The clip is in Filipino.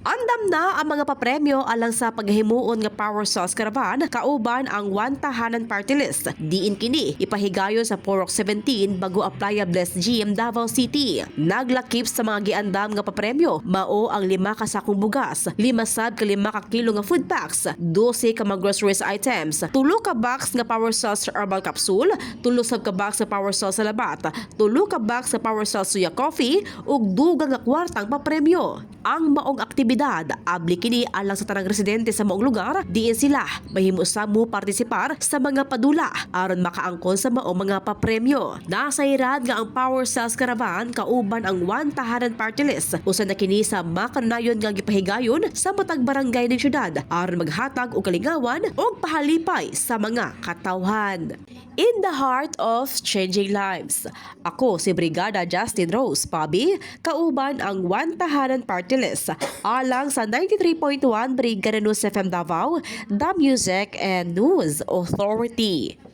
Andam na ang mga papremyo alang sa paghimuon nga Power Sauce Caravan kauban ang one tahanan party list. Diin kini ipahigayon sa Porok 17 bago appliables GM Davao City. Naglakip sa mga giandam nga papremyo mao ang lima ka sakong bugas, lima sad ka lima ka kilo nga food packs, 12 ka mga groceries items, tulo ka box nga Power Sauce herbal capsule, tulo sab ka box sa Power Sauce sa labat, tulo ka box sa Power Sauce suya coffee ug dugang nga kwartang papremyo. Ang maong aktibidad abli kini alang sa tanang residente sa maong lugar diin sila mahimusa mo partisipar sa mga padula aron makaangkon sa maong mga papremyo. Nasa irad nga ang Power Cells Caravan kauban ang one tahanan party list usa na kini sa makanayon nga gipahigayon sa matag barangay ng syudad aron maghatag og kalingawan ug pahalipay sa mga katawhan. In the heart of changing lives. Ako si Brigada Justin Rose Pabi, kauban ang One Tahanan Party List, alang sa 93.1 Brigada News FM Davao, The Music and News Authority.